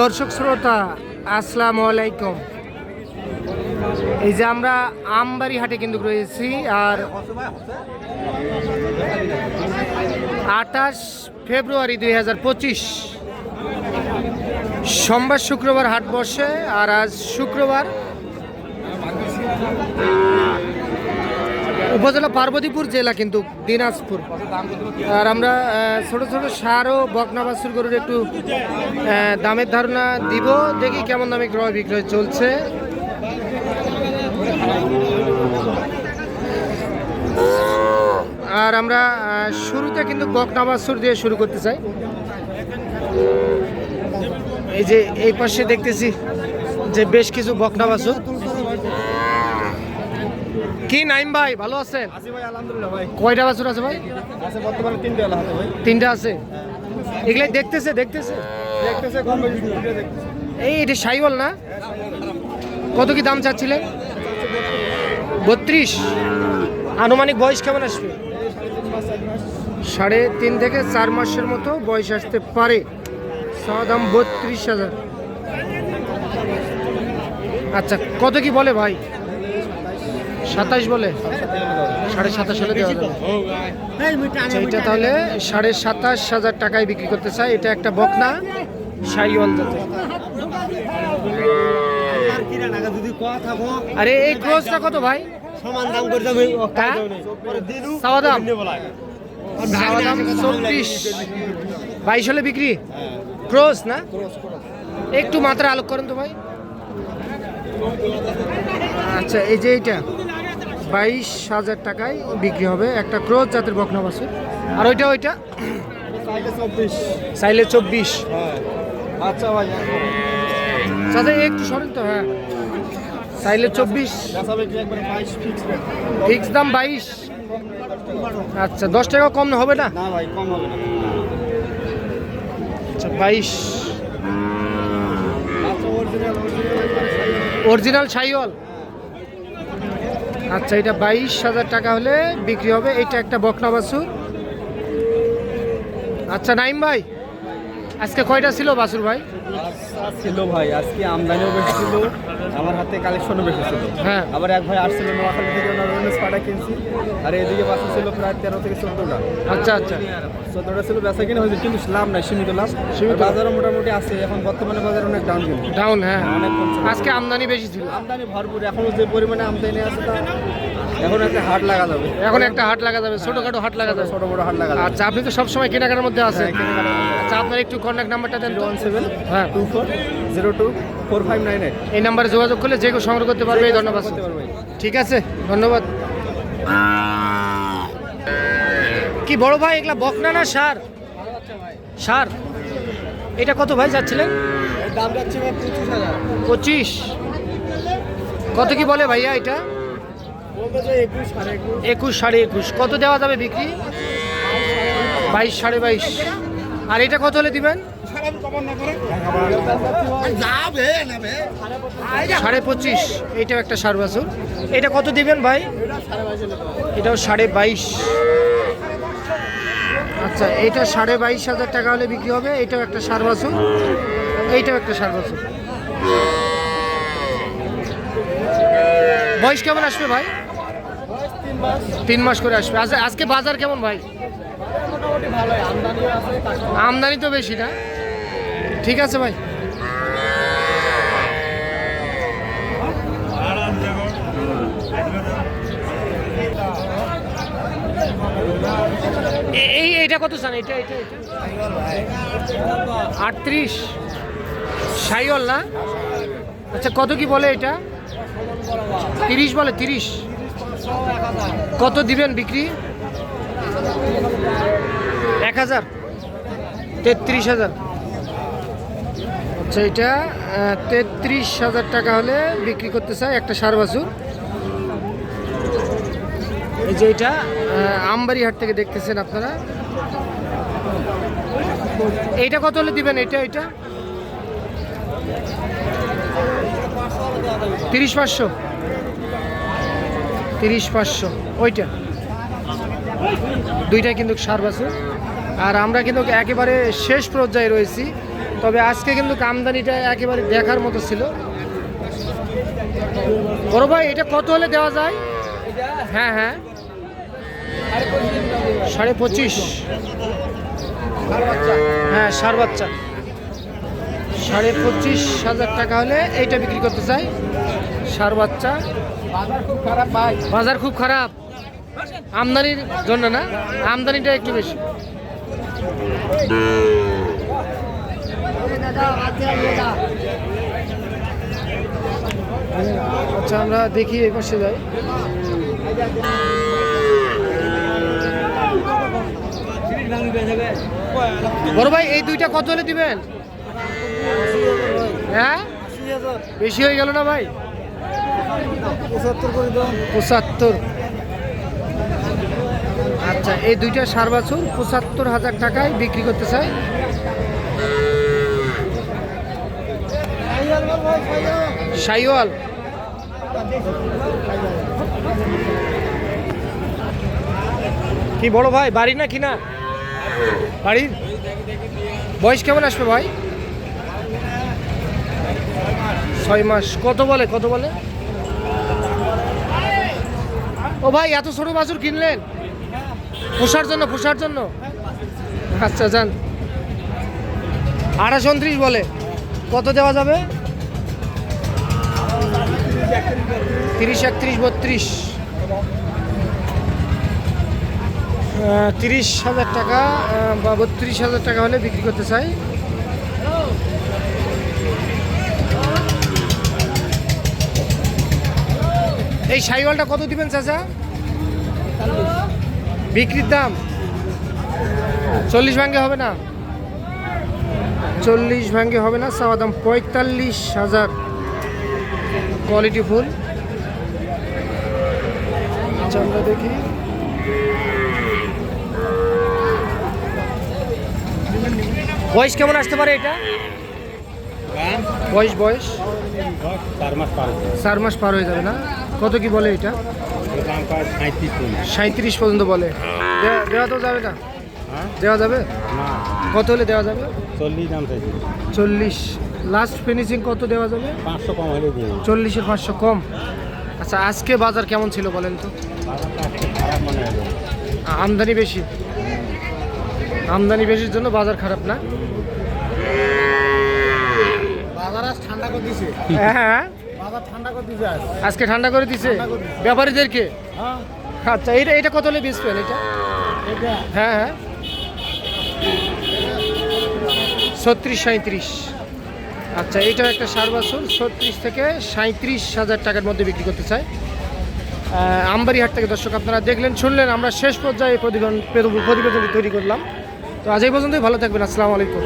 দর্শক শ্রোতা, আসসালামু আলাইকুম। এই যে আমরা আমবাড়ি হাটে কিন্তু রয়েছি, আর আঠাশ ফেব্রুয়ারি দুই হাজার পঁচিশ। সোমবার শুক্রবার হাট বসে, আর আজ শুক্রবার উপজেলা পার্বতীপুর জেলা কিন্তু দিনাজপুর। আর আমরা ছোট ছোট সার ও বকনা বাছুর গরুর একটু দামের ধারণা দিব। দেখি কেমন দামে ক্রয় বিক্রয় চলছে। আর আমরা শুরুতে কিন্তু বকনা বাছুর দিয়ে শুরু করতে চাই। এই যে, এই পাশে দেখতেছি যে বেশ কিছু বকনা বাছুর কি নাইম ভাই ভালো আছেন? আছি ভাই আলহামদুলিল্লাহ ভাই। কয়টা বাছুর আছে ভাই? আছে বর্তমানে তিনটে এলা ভাই। তিনটা আছে? এগুলাই দেখতেছে দেখতেছে? দেখতেছে কম বেশি দেখতেছে। এই এটা সাইবল না? কত কি দাম চাচ্ছিলেন? বত্রিশ। আনুমানিক বয়স কেমন আসবে? সাড়ে তিন থেকে চার মাসের মতো বয়স আসতে পারে। দাম বত্রিশ হাজার। আচ্ছা কত কি বলে ভাই? সাতাইশ বলে? সাড়ে সাতাশ হলে দেওয়া যাবে। আচ্ছা, এটা তাহলে সাড়ে সাতাশ হাজার টাকায় বিক্রি করতে চাই এটা একটা বকনা কথা থাকো আরে এই ক্রোজটা কত ভাই? সমান দাম করে হ্যাঁ? দাম? চাওয়া দাম চব্বিশ। বাইশ হলে বিক্রি? ক্রোজ না? একটু মাত্রা আলোক করেন তো ভাই। আচ্ছা এই যে এইটা। বাইশ হাজার টাকায় বিক্রি হবে। একটা ক্রোজ জাতের বকনা বাছুর আর ওইটা ওইটা? চাইলে চব্বিশ। হ্যাঁ। আচ্ছা ভাই সাথে একটু সরেন তো হ্যাঁ। চাইলে চব্বিশ। ফিক্স দাম বাইশ। আচ্ছা দশ টাকা কম হবে না? না ভাই কম হবে না। আচ্ছা বাইশ। আচ্ছা অরিজিনাল অরিজিনাল সাইওয়াল। আচ্ছা এটা বাইশ হাজার টাকা হলে বিক্রি হবে। এটা একটা বকনা বাসুর আচ্ছা নাইম ভাই, আজকে কয়টা ছিল বাসুর ভাই? ছিল ভাই আজকে আমদানিও বেশি ছিল আমার হাতে কালেকশনও বেশি ছিল। হ্যাঁ। আবার এক ভাই আসছিল নোয়াখালী থেকে ওনার রোলেন্স পাটা কিনছি আর এদিকে বাসা ছিল প্রায় তেরো থেকে চোদ্দোটা। আচ্ছা আচ্ছা। চোদ্দোটা ছিল বেচা কিনে হয়েছে কিন্তু লাভ নাই সীমিত লাভ। সীমিত। বাজারও মোটামুটি আছে এখন বর্তমানে বাজার অনেক ডাউন কিন্তু ডাউন হ্যাঁ। অনেক আজকে আমদানি বেশি ছিল। আমদানি ভরপুর এখন যে পরিমাণে আমদানি আছে তা এখন একটা হাট লাগা যাবে। এখন একটা হাট লাগা যাবে ছোটখাটো হাট লাগা যাবে। ছোট বড় হাট লাগা আচ্ছা আপনি তো সবসময় কেনাকাটার মধ্যে আছেন। আচ্ছা আপনার একটু কন্ট্যাক্ট নাম্বারটা দেন ওয়ান সেভেন হ্যাঁ। Two four zero two four five nine eight. এই নাম্বারে যোগাযোগ করলে যে কেউ সংগ্রহ করতে পারবে ধন্যবাদ ঠিক আছে ধন্যবাদ। কি বড় ভাই এগুলা বকনা না সার? সার? এটা কত ভাই যাচ্ছিলেন? দাম যাচ্ছে পঁচিশ কত কি বলে ভাইয়া এটা? একুশ সাড়ে একুশ। কত দেওয়া যাবে বিক্রি? বাইশ সাড়ে বাইশ। আর এটা কত হলে দিবেন? সাড়ে পঁচিশ এইটাও একটা সার বাছুর এটা কত দিবেন ভাই? এটাও সাড়ে বাইশ। আচ্ছা এটা সাড়ে বাইশ হাজার টাকা হলে বিক্রি হবে এটাও একটা সার বাছুর এইটাও একটা সার বাছুর বয়স কেমন আসবে ভাই? তিন মাস করে আসবে। আজ আজকে বাজার কেমন ভাই? মোটামুটি ভালোই আমদানিও আছে আমদানি তো বেশি না? ঠিক আছে ভাই। এই, এইটা কত চান? এটা এটা আটত্রিশ। সাইওয়াল না? আচ্ছা কত কি বলে এটা? তিরিশ বলে, তিরিশ। কত দিবেন বিক্রি? এক হাজার। তেত্রিশ হাজার। আচ্ছা এটা তেত্রিশ হাজার টাকা হলে বিক্রি করতে চাই একটা সার বাছুর। এই যে এটা আহ, আমবাড়ি হাট থেকে দেখতেছেন আপনারা। এইটা কত হলে দিবেন? এটা এটা তিরিশ পাঁচশো। তিরিশ পাঁচশো ওইটা। দুইটাই কিন্তু সার বাছুর। আর আমরা কিন্তু একেবারে শেষ পর্যায়ে রয়েছি। তবে আজকে কিন্তু আমদানিটা একেবারে দেখার মতো ছিল। বড় ভাই, এটা কত হলে দেওয়া যায়? হ্যাঁ হ্যাঁ। সাড়ে পঁচিশ। হ্যাঁ সার বাচ্চা। সাড়ে পঁচিশ হাজার টাকা হলে এইটা বিক্রি করতে চাই। সার বাচ্চা। বাজার খুব খারাপ বাজার খুব খারাপ। আমদানির জন্য না, আমদানিটা একটু বেশি। আচ্ছা আমরা দেখি এই পাশে যাই। বড় ভাই, এই দুইটা কত হলে দিবেন? হ্যাঁ? বেশি হয়ে গেল না ভাই? পঁচাত্তর। পঁচাত্তর আচ্ছা এই দুইটা সার বাছুর পঁচাত্তর হাজার টাকায় বিক্রি করতে চাই সাইওয়াল কি বড় ভাই বাড়ি না কি না? বাড়ির? বয়স কেমন আসবে ভাই? ছয় মাস। কত বলে কত বলে? ও ভাই, এত ছোট বাছুর কিনলেন? পোষার জন্য পোষার জন্য? আচ্ছা যান। আঠাশ বলে। কত দেওয়া যাবে? তিরিশ একত্রিশ বত্রিশ। তিরিশ হাজার টাকা বা বত্রিশ হাজার টাকা হলে বিক্রি করতে চাই। এই সাইওয়ালটা কত দিবেন, চাচা? বিক্রির দাম? চল্লিশ ভাঙ্গে হবে না? চল্লিশ ভাঙ্গে হবে না, চাওয়া দাম পঁয়তাল্লিশ হাজার। Quality full. আচ্ছা, আমরা দেখি। বয়স কেমন আসতে পারে এটা? বয়স বয়স? চার মাস পার চার মাস পার হয়ে যাবে না? কত কি বলে এটা? সাঁত্রিশ পর্যন্ত বলে। দেওয়া- দেওয়া তো যাবে না? হ্যাঁ? দেওয়া যাবে? না। কত হলে দেওয়া যাবে? চল্লিশ দাম চাইছি। চল্লিশ। লাস্ট ফিনিশিং কত দেওয়া যাবে? পাঁচশো কম হলে চল্লিশের পাঁচশো কম। আচ্ছা আজকে বাজার কেমন ছিল বলেন তো? হয় আমদানি বেশি? আমদানি বেশির জন্য বাজার খারাপ না? ঠান্ডা করে দিছে। হ্যাঁ আজ। আজকে ঠান্ডা করে দিছে? ব্যাপারীদেরকে? হ্যাঁ। আচ্ছা এটা এটা কত হলে বেচবেন এটা? হ্যাঁ হ্যাঁ। ছত্রিশ সাঁত্রিশ আচ্ছা এটা একটা সার বাছুর ছত্রিশ থেকে সাঁত্রিশ হাজার টাকার মধ্যে বিক্রি করতে চাই আহ, হাট থেকে দর্শক আপনারা দেখলেন শুনলেন আমরা শেষ পর্যায়ে প্রতিবেদন তৈরি করলাম। তো আজ এই পর্যন্তই ভালো থাকবেন আসসালামু আলাইকুম।